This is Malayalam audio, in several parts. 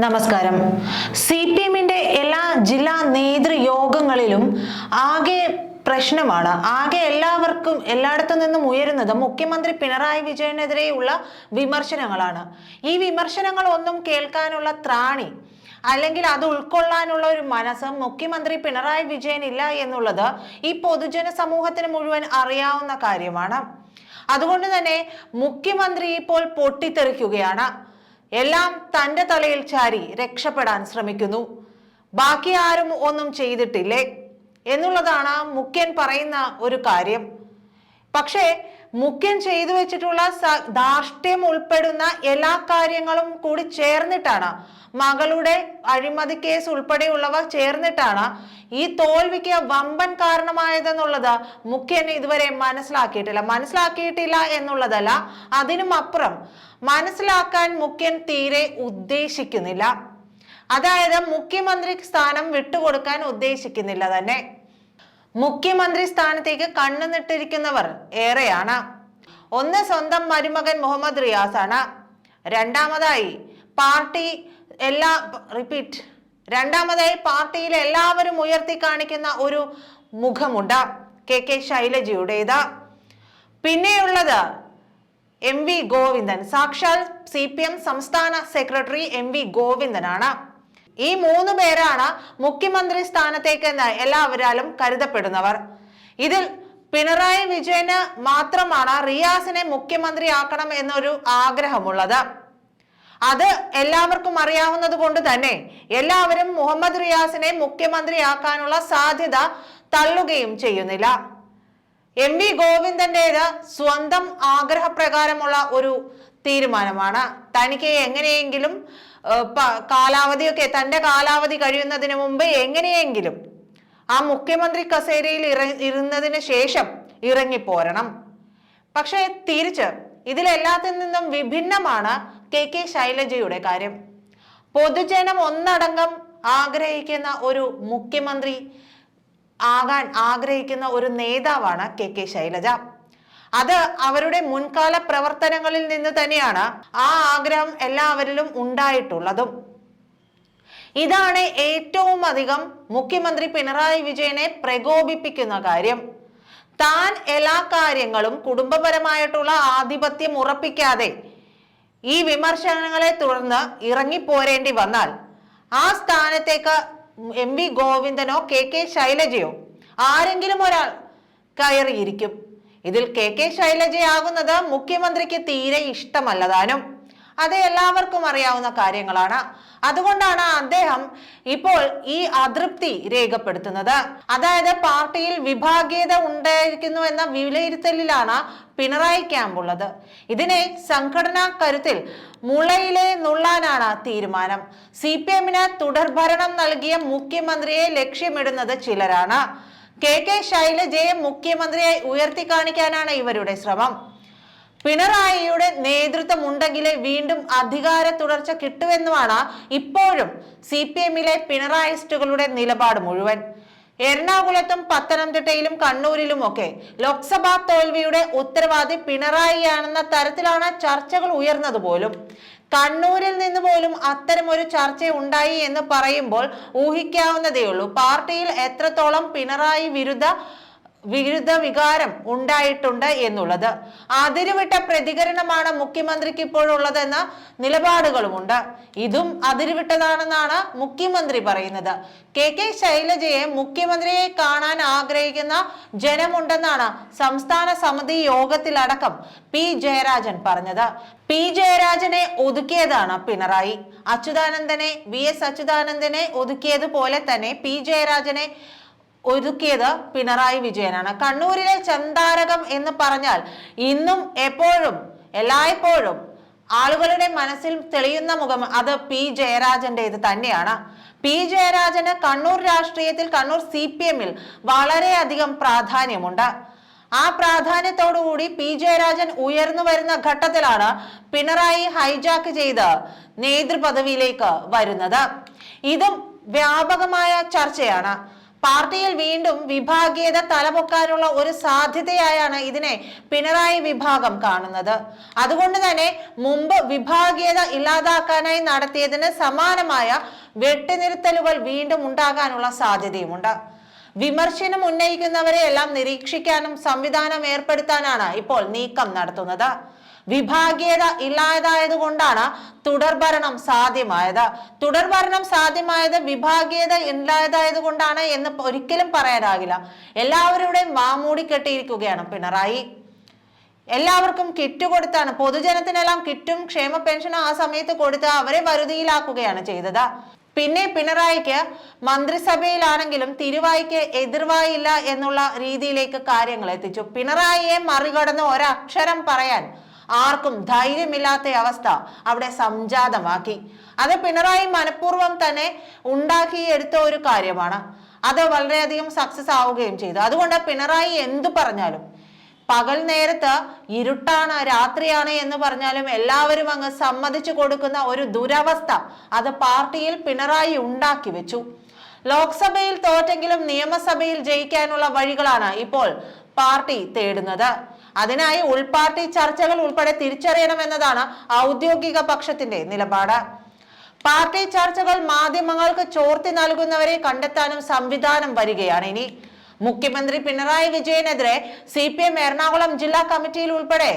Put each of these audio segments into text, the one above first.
നമസ്കാരം. സി പി എമ്മിന്റെ എല്ലാ ജില്ലാ നേതൃയോഗങ്ങളിലും ആകെ പ്രശ്നമാണ്. ആകെ എല്ലാവർക്കും എല്ലായിടത്തു നിന്നും ഉയരുന്നത് മുഖ്യമന്ത്രി പിണറായി വിജയനെതിരെയുള്ള വിമർശനങ്ങളാണ്. ഈ വിമർശനങ്ങൾ ഒന്നും കേൾക്കാനുള്ള ത്രാണി അല്ലെങ്കിൽ അത് ഉൾക്കൊള്ളാനുള്ള ഒരു മനസ്സ് മുഖ്യമന്ത്രി പിണറായി വിജയൻ ഇല്ല എന്നുള്ളത് ഈ പൊതുജന സമൂഹത്തിന് മുഴുവൻ അറിയാവുന്ന കാര്യമാണ്. അതുകൊണ്ട് തന്നെ മുഖ്യമന്ത്രി ഇപ്പോൾ പൊട്ടിത്തെറിക്കുകയാണ്. എല്ലാം തന്റെ തലയിൽ ചാരി രക്ഷപ്പെടാൻ ശ്രമിക്കുന്നു. ബാക്കി ആരും ഒന്നും ചെയ്തിട്ടില്ലേ? എന്നുള്ളതാണ് മുഖ്യൻ പറയുന്ന ഒരു കാര്യം. പക്ഷേ മുഖ്യൻ ചെയ്തു വെച്ചിട്ടുള്ള ദാഷ്ട്യം ഉൾപ്പെടുന്ന എല്ലാ കാര്യങ്ങളും കൂടി ചേർന്നിട്ടാണ്. മകളുടെ അഴിമതി കേസ് ഉൾപ്പെടെയുള്ളവ ചേർന്നിട്ടാണ് ഈ തോൽവിക്ക് വമ്പൻ കാരണമായതെന്നുള്ളത് മുഖ്യൻ ഇതുവരെ മനസ്സിലാക്കിയിട്ടില്ല. മനസ്സിലാക്കിയിട്ടില്ല എന്നുള്ളതല്ല അതിനും അപ്പുറം മനസ്സിലാക്കാൻ മുഖ്യൻ തീരെ ഉദ്ദേശിക്കുന്നില്ല. അതായത് മുഖ്യമന്ത്രി സ്ഥാനം വിട്ടുകൊടുക്കാൻ ഉദ്ദേശിക്കുന്നില്ല തന്നെ. മുഖ്യമന്ത്രി സ്ഥാനത്തേക്ക് കണ്ണുനിട്ടിരിക്കുന്നവർ ഏറെയാണ്. ഒന്ന് സ്വന്തം മരുമകൻ മുഹമ്മദ് റിയാസാണ്. രണ്ടാമതായി പാർട്ടി എല്ലാ റിപ്പീറ്റ് രണ്ടാമതായി പാർട്ടിയിൽ എല്ലാവരും ഉയർത്തി കാണിക്കുന്ന ഒരു മുഖമുണ്ട് കെ കെ ശൈലജയുടേത്. പിന്നെയുള്ളത് എം വി ഗോവിന്ദൻ. സാക്ഷാൽ സി പി എം സംസ്ഥാന സെക്രട്ടറി എം വി ഗോവിന്ദനാണ്. ഈ മൂന്ന് പേരാണ് മുഖ്യമന്ത്രി സ്ഥാനത്തേക്ക് എല്ലാവരാലും കരുതപ്പെടുന്നവർ. ഇതിൽ പിണറായി വിജയന് മാത്രമാണ് റിയാസിനെ മുഖ്യമന്ത്രി ആക്കണം എന്നൊരു ആഗ്രഹമുള്ളത്. അത് എല്ലാവർക്കും അറിയാവുന്നത് കൊണ്ട് തന്നെ എല്ലാവരും മുഹമ്മദ് റിയാസിനെ മുഖ്യമന്ത്രിയാക്കാനുള്ള സാധ്യത തള്ളുകയും ചെയ്യുന്നില്ല. എം വി ഗോവിന്ദന്റേത് സ്വന്തം ആഗ്രഹപ്രകാരമുള്ള ഒരു തീരുമാനമാണ്. തനിക്ക് എങ്ങനെയെങ്കിലും കാലാവധിയൊക്കെ തന്റെ കാലാവധി കഴിയുന്നതിന് മുമ്പ് എങ്ങനെയെങ്കിലും ആ മുഖ്യമന്ത്രി കസേരയിൽ ഇറ ഇരുന്നതിന് ശേഷം ഇറങ്ങിപ്പോരണം. പക്ഷേ തിരിച്ച് ഇതിലെല്ലാത്തിൽ നിന്നും വിഭിന്നമാണ് കെ കെ ശൈലജയുടെ കാര്യം. പൊതുജനം ഒന്നടങ്കം ആഗ്രഹിക്കുന്ന ഒരു മുഖ്യമന്ത്രി ആകാൻ ആഗ്രഹിക്കുന്ന ഒരു നേതാവാണ് കെ കെ ശൈലജ. അത് അവരുടെ മുൻകാല പ്രവർത്തനങ്ങളിൽ നിന്ന് തന്നെയാണ് ആ ആഗ്രഹം എല്ലാവരിലും ഉണ്ടായിട്ടുള്ളതും. ഇതാണ് ഏറ്റവും അധികം മുഖ്യമന്ത്രി പിണറായി വിജയനെ പ്രകോപിപ്പിക്കുന്ന കാര്യം. താൻ എല്ലാ കാര്യങ്ങളും കുടുംബപരമായിട്ടുള്ള ആധിപത്യം ഉറപ്പിക്കാതെ ഈ വിമർശനങ്ങളെ തുടർന്ന് ഇറങ്ങിപ്പോരേണ്ടി വന്നാൽ ആ സ്ഥാനത്തേക്ക് എം വി ഗോവിന്ദനോ കെ കെ ശൈലജയോ ആരെങ്കിലും ഒരാൾ കയറിയിരിക്കും. ഇതിൽ കെ കെ ശൈലജയാകുന്നത് മുഖ്യമന്ത്രിക്ക് തീരെ ഇഷ്ടമല്ല താനും. അത് എല്ലാവർക്കും അറിയാവുന്ന കാര്യങ്ങളാണ്. അതുകൊണ്ടാണ് അദ്ദേഹം ഇപ്പോൾ ഈ അതൃപ്തി രേഖപ്പെടുത്തുന്നത്. അതായത് പാർട്ടിയിൽ വിഭാഗീയത ഉണ്ടായിരിക്കുന്നു എന്ന വിലയിരുത്തലിലാണ് പിണറായി ക്യാമ്പുള്ളത് ഇതിനെ സംഘടനാ കരുത്തിൽ മുളയിലെ നുള്ളാനാണ് തീരുമാനം. സി പി എമ്മിന് തുടർഭരണം നൽകിയ മുഖ്യമന്ത്രിയെ ലക്ഷ്യമിടുന്നത് ചിലരാണ്. കെ കെ ശൈലജയെ മുഖ്യമന്ത്രിയായി ഉയർത്തി കാണിക്കാനാണ് ഇവരുടെ ശ്രമം. പിണറായിയുടെ നേതൃത്വം ഉണ്ടെങ്കിലേ വീണ്ടും അധികാര തുടർച്ച കിട്ടുമെന്നുമാണ് ഇപ്പോഴും സി പി എമ്മിലെ പിണറായിസ്റ്റുകളുടെ നിലപാട് മുഴുവൻ. എറണാകുളത്തും പത്തനംതിട്ടയിലും കണ്ണൂരിലുമൊക്കെ ലോക്സഭാ തോൽവിയുടെ ഉത്തരവാദി പിണറായിയാണെന്ന തരത്തിലാണ് ചർച്ചകൾ ഉയർന്നത് പോലും. കണ്ണൂരിൽ നിന്ന് പോലും അത്തരം ഒരു ചർച്ച ഉണ്ടായി എന്ന് പറയുമ്പോൾ ഊഹിക്കാവുന്നതേയുള്ളൂ. പാർട്ടിയിൽ എത്രത്തോളം പിണറായി വിരുദ്ധ വിരുദ്ധ വികാരം ഉണ്ടായിട്ടുണ്ട് എന്നുള്ളത്. അതിരുവിട്ട പ്രതികരണമാണ് മുഖ്യമന്ത്രിക്ക് ഇപ്പോഴുള്ളതെന്ന നിലപാടുകളുമുണ്ട്. ഇതും അതിരുവിട്ടതാണെന്നാണ് മുഖ്യമന്ത്രി പറയുന്നത്. കെ കെ ശൈലജയെ മുഖ്യമന്ത്രിയെ കാണാൻ ആഗ്രഹിക്കുന്ന ജനമുണ്ടെന്നാണ് സംസ്ഥാന സമിതി യോഗത്തിലടക്കം പി ജയരാജൻ പറഞ്ഞത്. പി ജയരാജനെ ഒതുക്കിയതാണ് പിണറായി. അച്യുതാനന്ദനെ വി എസ് അച്യുതാനന്ദനെ ഒതുക്കിയതുപോലെ തന്നെ പി ജയരാജനെ ഒരുക്കിയത് പിണറായി വിജയനാണ്. കണ്ണൂരിലെ ചന്താരകം എന്ന് പറഞ്ഞാൽ ഇന്നും എപ്പോഴും എല്ലായ്പ്പോഴും ആളുകളുടെ മനസ്സിൽ തെളിയുന്ന മുഖം അത് പി. ജയരാജന്റെ ഇത് തന്നെയാണ്. പി. ജയരാജന് കണ്ണൂർ രാഷ്ട്രീയത്തിൽ കണ്ണൂർ സി പി എമ്മിൽ വളരെയധികം പ്രാധാന്യമുണ്ട്. ആ പ്രാധാന്യത്തോടുകൂടി പി. ജയരാജൻ ഉയർന്നു വരുന്ന ഘട്ടത്തിലാണ് പിണറായി ഹൈജാക്ക് ചെയ്ത് നേതൃപദവിയിലേക്ക് വരുന്നത്. ഇതും വ്യാപകമായ ചർച്ചയാണ്. പാർട്ടിയിൽ വീണ്ടും വിഭാഗീയത തലപൊക്കാനുള്ള ഒരു സാധ്യതയായാണ് ഇതിനെ പിണറായി വിഭാഗം കാണുന്നത്. അതുകൊണ്ട് തന്നെ മുമ്പ് വിഭാഗീയത ഇല്ലാതാക്കാനായി നടത്തിയതിന് സമാനമായ വെട്ടിനിരുത്തലുകൾ വീണ്ടും ഉണ്ടാകാനുള്ള സാധ്യതയുമുണ്ട്. വിമർശനം ഉന്നയിക്കുന്നവരെ എല്ലാം നിരീക്ഷിക്കാനും സംവിധാനം ഏർപ്പെടുത്താനാണ് ഇപ്പോൾ നീക്കം നടത്തുന്നത്. വിഭാഗീയത ഇല്ലാതായത് കൊണ്ടാണ് തുടർഭരണം സാധ്യമായത്. തുടർഭരണം സാധ്യമായത് വിഭാഗീയത ഇല്ലാതായത് കൊണ്ടാണ് എന്ന് ഒരിക്കലും പറയാനാകില്ല. എല്ലാവരുടെയും വാമൂടി കെട്ടിയിരിക്കുകയാണ് പിണറായി. എല്ലാവർക്കും കിറ്റ് കൊടുത്താണ്. പൊതുജനത്തിനെല്ലാം കിറ്റും ക്ഷേമ പെൻഷനും ആ സമയത്ത് കൊടുത്ത് അവരെ വരുതിയിലാക്കുകയാണ് ചെയ്തത്. പിന്നെ പിണറായിക്ക് മന്ത്രിസഭയിലാണെങ്കിലും തിരുവായിക്ക് എതിർവായില്ല എന്നുള്ള രീതിയിലേക്ക് കാര്യങ്ങൾ എത്തിച്ചു. പിണറായിയെ മറികടന്ന് ഒരക്ഷരം പറയാൻ ആർക്കും ധൈര്യമില്ലാത്ത അവസ്ഥ അവിടെ സംജാതമാക്കി. അത് പിണറായി മനഃപൂർവം തന്നെ ഉണ്ടാക്കിയെടുത്ത ഒരു കാര്യമാണ്. അത് വളരെയധികം സക്സസ് ആവുകയും ചെയ്തു. അതുകൊണ്ട് പിണറായി എന്തു പറഞ്ഞാലും പകൽ നേരത്ത് ഇരുട്ടാണ് രാത്രിയാണ് എന്ന് പറഞ്ഞാലും എല്ലാവരും അങ്ങ് സമ്മതിച്ചു കൊടുക്കുന്ന ഒരു ദുരവസ്ഥ അത് പാർട്ടിയിൽ പിണറായി ഉണ്ടാക്കി വെച്ചു. ലോക്സഭയിൽ തോറ്റെങ്കിലും നിയമസഭയിൽ ജയിക്കാനുള്ള വഴികളാണ് ഇപ്പോൾ പാർട്ടി തേടുന്നത്. അതിനായി ഉൾപാർട്ടി ചർച്ചകൾ ഉൾപ്പെടെ തിരിച്ചറിയണമെന്നതാണ് ഔദ്യോഗിക പക്ഷത്തിന്റെ നിലപാട്. പാർട്ടി ചർച്ചകൾ മാധ്യമങ്ങൾക്ക് ചോർത്തി നൽകുന്നവരെ കണ്ടെത്താനും സംവിധാനം വരികയാണ് ഇനി. മുഖ്യമന്ത്രി പിണറായി വിജയനെതിരെ സി പി എം എറണാകുളം ജില്ലാ കമ്മിറ്റിയിൽ ഉൾപ്പെടെ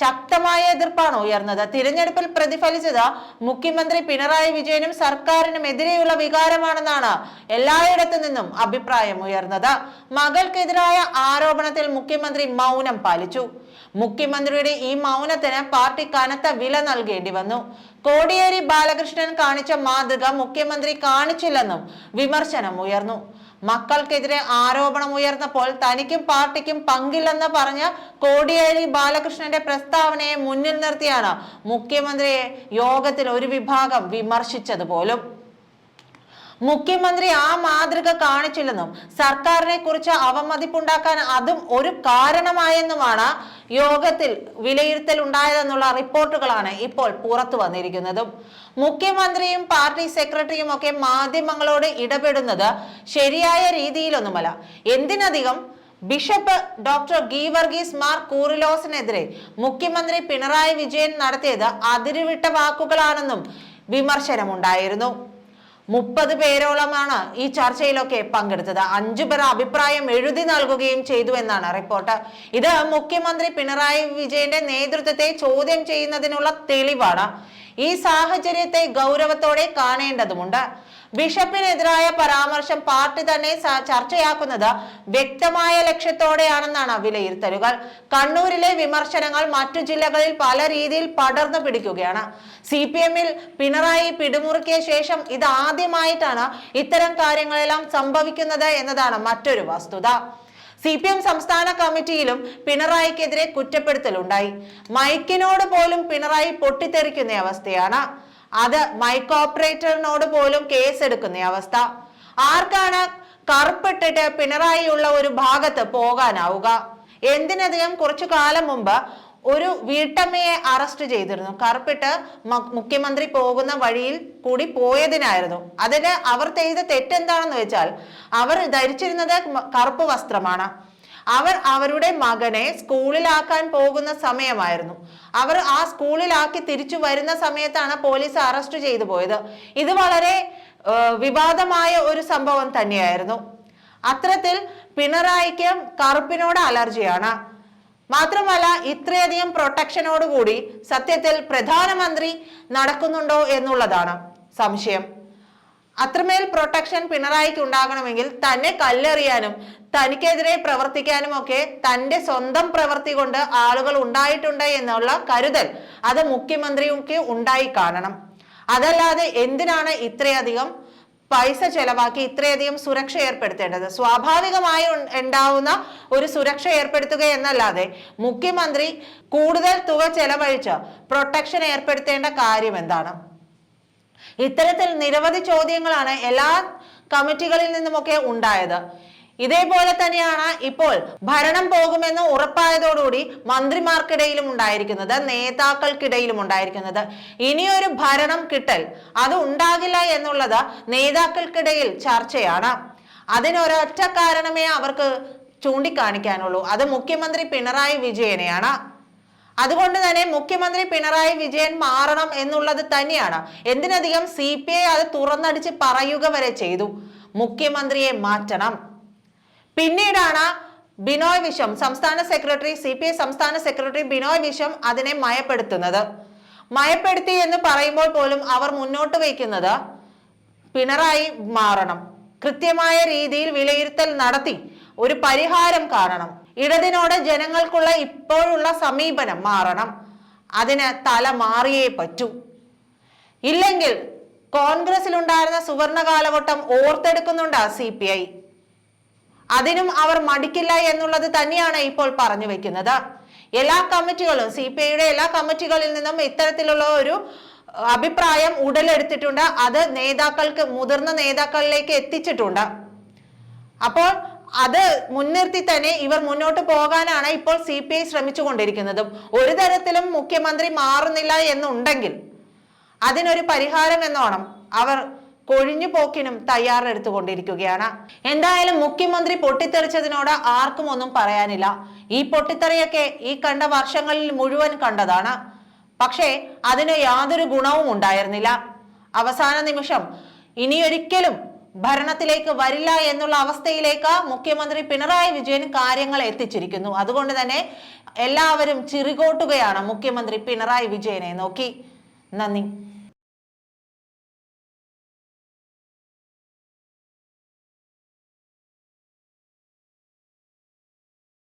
ശക്തമായ എതിർപ്പാണ് ഉയർന്നത്. തിരഞ്ഞെടുപ്പിൽ പ്രതിഫലിച്ചത് മുഖ്യമന്ത്രി പിണറായി വിജയനും സർക്കാരിനും എതിരെയുള്ള വികാരമാണെന്നാണ് എല്ലായിടത്തു നിന്നും അഭിപ്രായം ഉയർന്നത്. മകൾക്കെതിരായ ആരോപണത്തിൽ മുഖ്യമന്ത്രി മൗനം പാലിച്ചു. മുഖ്യമന്ത്രിയുടെ ഈ മൗനത്തിന് പാർട്ടി കനത്ത വില നൽകേണ്ടി വന്നു. കോടിയേരി ബാലകൃഷ്ണൻ കാണിച്ച മാതൃക മുഖ്യമന്ത്രി കാണിച്ചില്ലെന്നും വിമർശനം ഉയർന്നു. മക്കൾക്കെതിരെ ആരോപണം ഉയർന്നപ്പോൾ തനിക്കും പാർട്ടിക്കും പങ്കില്ലെന്ന് പറഞ്ഞ കോടിയേരി ബാലകൃഷ്ണന്റെ പ്രസ്താവനയെ മുന്നിൽ നിർത്തിയാണ് മുഖ്യമന്ത്രിയെ യോഗത്തിൽ ഒരു വിഭാഗം വിമർശിച്ചത് പോലും. മുഖ്യമന്ത്രി ആ മാതൃക കാണിച്ചില്ലെന്നും സർക്കാരിനെ കുറിച്ച് അവമതിപ്പുണ്ടാക്കാൻ അതും ഒരു കാരണമായെന്നുമാണ് യോഗത്തിൽ വിലയിരുത്തൽ ഉണ്ടായതെന്നുള്ള റിപ്പോർട്ടുകളാണ് ഇപ്പോൾ പുറത്തു വന്നിരിക്കുന്നതും. മുഖ്യമന്ത്രിയും പാർട്ടി സെക്രട്ടറിയും ഒക്കെ മാധ്യമങ്ങളോട് ഇടപെടുന്നത് ശരിയായ രീതിയിലൊന്നുമല്ല. എന്തിനധികം ബിഷപ്പ് ഡോക്ടർ ഗീവർഗീസ് മാർ കൂറിലോസിനെതിരെ മുഖ്യമന്ത്രി പിണറായി വിജയൻ നടത്തിയത് അതിരുവിട്ട വാക്കുകളാണെന്നും വിമർശനമുണ്ടായിരുന്നു. മുപ്പത് പേരോളമാണ് ഈ ചർച്ചയിലൊക്കെ പങ്കെടുത്തത്. അഞ്ചു പേർ അഭിപ്രായം എഴുതി നൽകുകയും ചെയ്തു എന്നാണ് റിപ്പോർട്ട്. ഇത് മുഖ്യമന്ത്രി പിണറായി വിജയന്റെ നേതൃത്വത്തെ ചോദ്യം ചെയ്യുന്നതിനുള്ള തെളിവാണ്. ഈ സാഹചര്യത്തെ ഗൗരവത്തോടെ കാണേണ്ടതുമുണ്ട്. ബിഷപ്പിനെതിരായ പരാമർശം പാർട്ടി തന്നെ ചർച്ചയാക്കുന്നത് വ്യക്തമായ ലക്ഷ്യത്തോടെയാണെന്നാണ് വിലയിരുത്തലുകൾ. കണ്ണൂരിലെ വിമർശനങ്ങൾ മറ്റു ജില്ലകളിൽ പല രീതിയിൽ പടർന്നു പിടിക്കുകയാണ്. സി പി എമ്മിൽ പിണറായി പിടിമുറുക്കിയ ശേഷം ഇത് ആദ്യമായിട്ടാണ് ഇത്തരം കാര്യങ്ങളെല്ലാം സംഭവിക്കുന്നത് എന്നതാണ് മറ്റൊരു വസ്തുത. സി പി എം സംസ്ഥാന കമ്മിറ്റിയിലും പിണറായിക്കെതിരെ കുറ്റപ്പെടുത്തലുണ്ടായി. മൈക്കിനോട് പോലും പിണറായി പൊട്ടിത്തെറിക്കുന്ന അവസ്ഥയാണ്. അത് മൈക്ക് ഓപ്പറേറ്ററിനോട് പോലും കേസ് എടുക്കുന്ന അവസ്ഥ. ആർക്കാണ് കറുപ്പിട്ടിട്ട് പിണറായിയുള്ള ഒരു ഭാഗത്ത് പോകാനാവുക? എന്തിനധികം കുറച്ചു കാലം മുമ്പ് ഒരു വീട്ടമ്മയെ അറസ്റ്റ് ചെയ്തിരുന്നു. കറുപ്പിട്ട് മുഖ്യമന്ത്രി പോകുന്ന വഴിയിൽ കൂടി പോയതിനായിരുന്നു. അതിന് അവർ ചെയ്ത തെറ്റെന്താണെന്ന് വെച്ചാൽ അവർ ധരിച്ചിരുന്നത് കറുപ്പ് വസ്ത്രമാണ്. അവർ അവരുടെ മകനെ സ്കൂളിലാക്കാൻ പോകുന്ന സമയമായിരുന്നു. അവർ ആ സ്കൂളിലാക്കി തിരിച്ചു വരുന്ന സമയത്താണ് പോലീസ് അറസ്റ്റ് ചെയ്തു പോയത്. ഇത് വളരെ വിവാദമായ ഒരു സംഭവം തന്നെയായിരുന്നു. അത്തരത്തിൽ പിണറായിക്ക് കറുപ്പിനോട് അലർജിയാണ്. മാത്രമല്ല ഇത്രയധികം പ്രൊട്ടക്ഷനോടുകൂടി സത്യത്തിൽ പ്രധാനമന്ത്രി നടക്കുന്നുണ്ടോ എന്നുള്ളതാണ് സംശയം. അത്രമേൽ പ്രൊട്ടക്ഷൻ പിണറായിക്ക് ഉണ്ടാകണമെങ്കിൽ തന്നെ കല്ലെറിയാനും തനിക്കെതിരെ പ്രവർത്തിക്കാനും ഒക്കെ തന്റെ സ്വന്തം പ്രവൃത്തി കൊണ്ട് ആളുകൾ ഉണ്ടായിട്ടുണ്ട് എന്നുള്ള കരുതൽ അത് മുഖ്യമന്ത്രിക്ക് ഉണ്ടായി കാണണം. അതല്ലാതെ എന്തിനാണ് ഇത്രയധികം പൈസ ചെലവാക്കി ഇത്രയധികം സുരക്ഷ ഏർപ്പെടുത്തേണ്ടത്? സ്വാഭാവികമായി ഉണ്ടാവുന്ന ഒരു സുരക്ഷ ഏർപ്പെടുത്തുക എന്നല്ലാതെ മുഖ്യമന്ത്രി കൂടുതൽ തുക ചെലവഴിച്ച് പ്രൊട്ടക്ഷൻ ഏർപ്പെടുത്തേണ്ട കാര്യം എന്താണ്? ഇത്തരത്തിൽ നിരവധി ചോദ്യങ്ങളാണ് എല്ലാ കമ്മിറ്റികളിൽ നിന്നുമൊക്കെ ഉണ്ടായത്. ഇതേപോലെ തന്നെയാണ് ഇപ്പോൾ ഭരണം പോകുമെന്ന് ഉറപ്പായതോടുകൂടി മന്ത്രിമാർക്കിടയിലും ഉണ്ടായിരിക്കുന്നത് നേതാക്കൾക്കിടയിലും ഉണ്ടായിരിക്കുന്നത്. ഇനിയൊരു ഭരണം കിട്ടൽ അത് ഉണ്ടാകില്ല എന്നുള്ളത് നേതാക്കൾക്കിടയിൽ ചർച്ചയാണ്. അതിനൊരൊറ്റ കാരണമേ അവർക്ക് ചൂണ്ടിക്കാണിക്കാനുള്ളൂ. അത് മുഖ്യമന്ത്രി പിണറായി വിജയനെയാണ്. അതുകൊണ്ട് തന്നെ മുഖ്യമന്ത്രി പിണറായി വിജയൻ മാറണം എന്നുള്ളത് തന്നെയാണ്. എന്തിനധികം സി പി ഐ അത് തുറന്നടിച്ച് പറയുക വരെ ചെയ്തു. മുഖ്യമന്ത്രിയെ മാറ്റണം. പിന്നീടാണ് ബിനോയ് വിശ്വം സംസ്ഥാന സെക്രട്ടറി സി പി ഐ സംസ്ഥാന സെക്രട്ടറി ബിനോയ് വിശ്വം അതിനെ മയപ്പെടുത്തുന്നത്. മയപ്പെടുത്തി എന്ന് പറയുമ്പോൾ പോലും അവർ മുന്നോട്ട് വയ്ക്കുന്നത് പിണറായി മാറണം. കൃത്യമായ രീതിയിൽ വിലയിരുത്തൽ നടത്തി ഒരു പരിഹാരം കാണണം. ഇടതിനോട് ജനങ്ങൾക്കുള്ള ഇപ്പോഴുള്ള സമീപനം മാറണം. അതിന് തല മാറിയേ പറ്റൂ. ഇല്ലെങ്കിൽ കോൺഗ്രസിലുണ്ടായിരുന്ന സുവർണ കാലഘട്ടം ഓർത്തെടുക്കുന്നുണ്ട് സി പി ഐ. അതിനും അവർ മടിക്കില്ല എന്നുള്ളത് തന്നെയാണ് ഇപ്പോൾ പറഞ്ഞു വെക്കുന്നത്. എല്ലാ കമ്മിറ്റികളും സി പി ഐയുടെ എല്ലാ കമ്മിറ്റികളിൽ നിന്നും ഇത്തരത്തിലുള്ള ഒരു അഭിപ്രായം ഉടലെടുത്തിട്ടുണ്ട്. അത് നേതാക്കൾക്ക് മുതിർന്ന നേതാക്കളിലേക്ക് എത്തിച്ചിട്ടുണ്ട്. അപ്പോൾ അത് മുൻനിർത്തി തന്നെ ഇവർ മുന്നോട്ട് പോകാനാണ് ഇപ്പോൾ സി പി ഐ ശ്രമിച്ചുകൊണ്ടിരിക്കുന്നത്. ഒരു തരത്തിലും മുഖ്യമന്ത്രി മാറുന്നില്ല എന്നുണ്ടെങ്കിൽ അതിനൊരു പരിഹാരം എന്നോണം അവർ കൊഴിഞ്ഞു പോക്കിനും തയ്യാറെടുത്തുകൊണ്ടിരിക്കുകയാണ്. എന്തായാലും മുഖ്യമന്ത്രി പൊട്ടിത്തെറിച്ചതിനോട് ആർക്കും ഒന്നും പറയാനില്ല. ഈ പൊട്ടിത്തെറിയൊക്കെ ഈ കണ്ട വർഷങ്ങളിൽ മുഴുവൻ കണ്ടതാണ്. പക്ഷേ അതിന് യാതൊരു ഗുണവും ഉണ്ടായിരുന്നില്ല. അവസാന നിമിഷം ഇനിയൊരിക്കലും ഭരണത്തിലേക്ക് വരില്ല എന്നുള്ള അവസ്ഥയിലേക്ക് മുഖ്യമന്ത്രി പിണറായി വിജയൻ കാര്യങ്ങൾ എത്തിച്ചിരിക്കുന്നു. അതുകൊണ്ട് തന്നെ എല്ലാവരും ചിറികോട്ടുകയാണ് മുഖ്യമന്ത്രി പിണറായി വിജയനെ നോക്കി. നന്ദി.